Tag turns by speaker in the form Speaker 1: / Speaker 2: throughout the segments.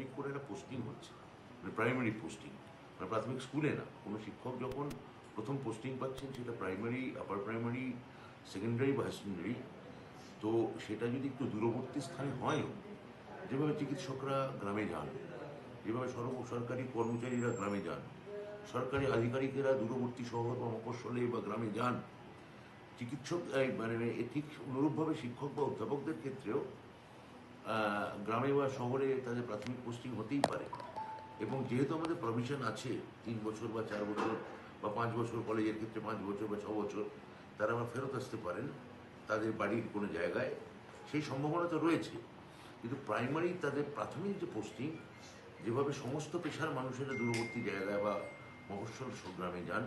Speaker 1: প্রাথমিক করে একটা পোস্টিং হচ্ছে। মানে প্রাইমারি পোস্টিং মানে প্রাথমিক স্কুলে না, কোনো শিক্ষক যখন প্রথম পোস্টিং পাচ্ছেন, সেটা প্রাইমারি আপার প্রাইমারি সেকেন্ডারি বা সেকেন্ডারি তো সেটা যদি একটু দূরবর্তী স্থানে হয়, যেভাবে চিকিৎসকরা গ্রামে যান, যেভাবে সর্ব, সরকারি কর্মচারীরা গ্রামে যান, সরকারি আধিকারিকেরা দূরবর্তী শহর বা মফস্বলে বা গ্রামে যান, চিকিৎসক মানে ঠিক অনুরূপভাবে শিক্ষক বা অধ্যাপকদের ক্ষেত্রেও গ্রামে বা শহরে তাদের প্রাথমিক পোস্টিং হতেই পারে। এবং যেহেতু আমাদের প্রভিশন আছে, তিন বছর বা চার বছর বা পাঁচ বছর কলেজের ক্ষেত্রে পাঁচ বছর বা ছ বছর, তারা আবার ফেরত আসতে পারেন তাদের বাড়ির কোনো জায়গায়। সেই সম্ভাবনা তো রয়েছে। কিন্তু প্রাইমারি তাদের প্রাথমিক যে পোস্টিং যেভাবে সমস্ত পেশার মানুষেরা দূরবর্তী জায়গায় বা মফস্বল গ্রামে যান,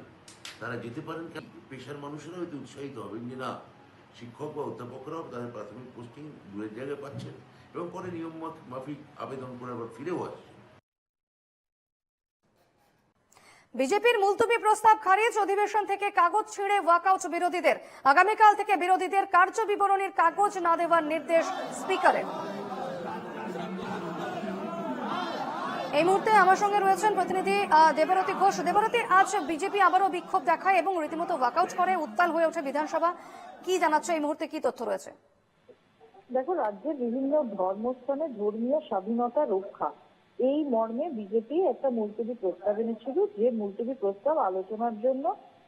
Speaker 1: তারা যেতে পারেন পেশার মানুষেরা হয়তো উৎসাহিত হবেন যে, না, শিক্ষক বা অধ্যাপকরাও তাদের প্রাথমিক পোস্টিং দূরের জায়গায় পাচ্ছেন। এবং পরে নিয়ম মাফ- মাফিক আবেদন করে আবার ফিরেও আসছে।
Speaker 2: বিজেপির মুলতুবি প্রস্তাব খারিজ, অধিবেশন থেকে কাগজ ছিঁড়ে ওয়াকআউট বিরোধীদের। আগামীকাল থেকে বিরোধীদের কার্য বিবরণীর কাগজ না দেওয়ার নির্দেশ স্পিকারের। এই মুহূর্তে আমার সঙ্গে রয়েছেন প্রতিনিধি দেবরতী ঘোষ। দেবরতী, আজ বিজেপি আবারও বিক্ষোভ দেখায় এবং রীতিমতো ওয়াকআউট করে, উত্তাল হয়ে ওঠে বিধানসভা। কি জানাচ্ছে এই মুহূর্তে কি তথ্য রয়েছে?
Speaker 3: দেখো রাজ্যের বিভিন্ন ধর্মস্থানে ধর্মীয় স্বাধীনতা রক্ষা। এই মর্মে বিজেপি একটা মুলতবি প্রস্তাব এনেছিল যে মুলতবি প্রস্তাব আলোচনার জন্য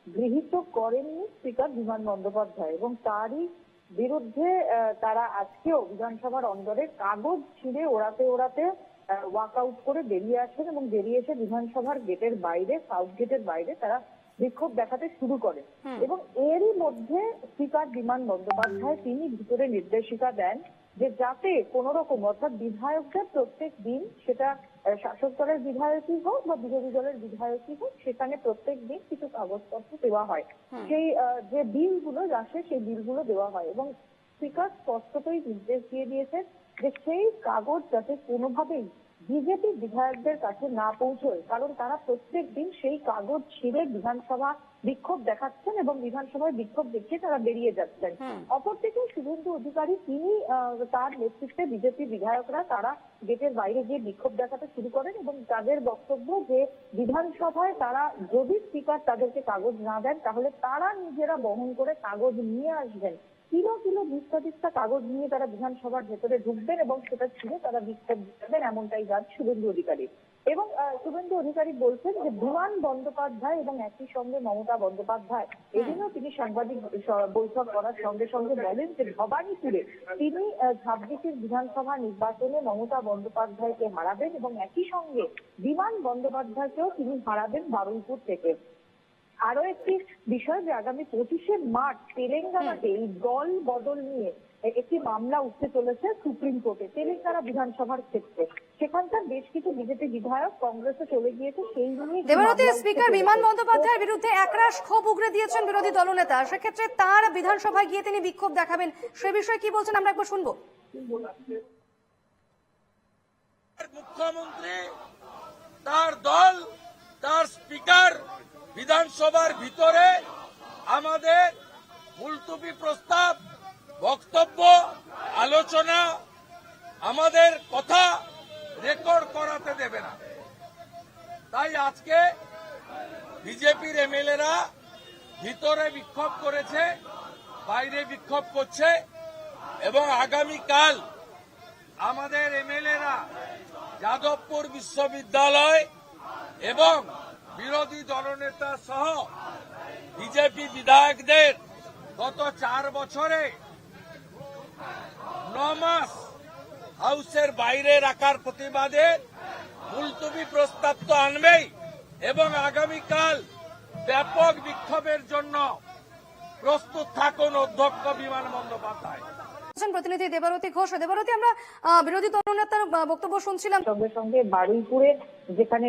Speaker 3: গৃহীত করেননি স্পিকার বিমান বন্দ্যোপাধ্যায় এবং তারই বিরুদ্ধে তারা আজকেও বিধানসভার অন্দরে কাগজ ছিঁড়ে ওড়াতে ওড়াতে ওয়াকআউট করে বেরিয়ে আসেন এবং বেরিয়ে এসে বিধানসভার গেটের বাইরে সাউথ গেটের বাইরে তারা বিক্ষোভ দেখাতে শুরু করে। এবং এরই মধ্যে স্পিকার বিমান বন্দ্যোপাধ্যায় তিনি ভিতরে নির্দেশিকা দেন যে যাতে কোন রকম অর্থাৎ বিধায়কদের প্রত্যেক দিন সেটা শাসক দলের বিধায়কই হোক বা বিরোধী দলের বিধায়কই হোক সেখানে প্রত্যেক দিন কিছু কাগজপত্র দেওয়া হয়। সেই যে বিলগুলো আসে সেই বিলগুলো দেওয়া হয় এবং স্পিকার স্পষ্টতই নির্দেশ দিয়ে দিয়েছেন যে সেই কাগজ যাতে কোনোভাবেই বিজেপি বিধায়কদের কাছে না পৌঁছয় কারণ তারা প্রত্যেক দিন সেই কাগজ ছিঁড়ে বিধানসভা বিক্ষোভ দেখাচ্ছেন এবং বিধানসভায় বিক্ষোভ দেখিয়ে তারা বেরিয়ে যাচ্ছেন। অপরদিকে শুভেন্দু অধিকারী তিনি তার নেতৃত্বে বিজেপি বিধায়করা তারা গেটের বাইরে গিয়ে বিক্ষোভ দেখাতে শুরু করেন এবং তাদের বক্তব্য যে বিধানসভায় তারা যদি স্পিকার তাদেরকে কাগজ না দেন তাহলে তারা নিজেরা বহন করে কাগজ নিয়ে আসবেন। কিলো কিলো বিস্তা বিস্তা কাগজ নিয়ে তারা বিধানসভার ভেতরে ঢুকবেন এবং সেটা ছিঁড়ে তারা বিক্ষোভ দেবেন এমনটাই যান শুভেন্দু অধিকারী। এবং শুভেন্দু অধিকারী বলছেন যে বিমান বন্দ্যোপাধ্যায় এবং একই সঙ্গে মমতা বন্দ্যোপাধ্যায়, এদিনও তিনি সাংবাদিক বৈঠক করার সঙ্গে সঙ্গে বলেন যে ভবানীপুরে তিনি ছাব্বিশের বিধানসভা নির্বাচনে মমতা বন্দ্যোপাধ্যায়কে হারাবেন এবং একই সঙ্গে বিমান বন্দ্যোপাধ্যায়কেও তিনি হারাবেন বারুইপুর থেকে। আরও একটি বিষয় যে আগামী পঁচিশে মার্চ তেলেঙ্গানাতে এই দল বদল নিয়ে একটি মামলা উঠতে চলেছে সুপ্রিম কোর্টে তেলেঙ্গানা বিধানসভার ক্ষেত্রে। সেখানকার বেশ কিছু বিজেপি বিধায়ক কংগ্রেসে চলে গিয়েছে সেই নিয়ে
Speaker 2: স্পিকার বিমান বন্দ্যোপাধ্যায়ের বিরুদ্ধে একরাশ ক্ষোভ উগরে দিয়েছেন বিরোধী দলনেতা। সেক্ষেত্রে তার বিধানসভায় গিয়ে তিনি বিক্ষোভ দেখাবেন। সে বিষয়ে কি বলছেন আমরা একবার শুনব।
Speaker 4: মুখ্যমন্ত্রী তার দল তার স্পিকার বিধানসভার ভিতরে আমাদের মুলতুবি প্রস্তাব, বক্তব্য, আলোচনা, আমাদের কথা রেকর্ড করাতে দেবে না। তাই আজকে বিজেপির এমএলএরা ভিতরে বিক্ষোভ করেছে, বাইরে বিক্ষোভ করছে এবং আগামীকাল আমাদের এমএলএরা যাদবপুর বিশ্ববিদ্যালয় এবং বিরোধী দলনেতা সহ বিজেপি বিধায়কদের গত চার বছরে ন মাস হাউসের বাইরে রাখার প্রতিবাদে মুলতুবি প্রস্তাব তো আনবেই এবং আগামীকাল ব্যাপক বিক্ষোভের জন্য প্রস্তুত থাকুন অধ্যক্ষ বিমান বন্দ্যোপাধ্যায়।
Speaker 2: প্রতিনিধি দেবরতী ঘোষ। দেবরতী আমরা আহ, বিরোধী দলনেতার বক্তব্য শুনছিলাম।
Speaker 3: সঙ্গে সঙ্গে বারুইপুরে যেখানে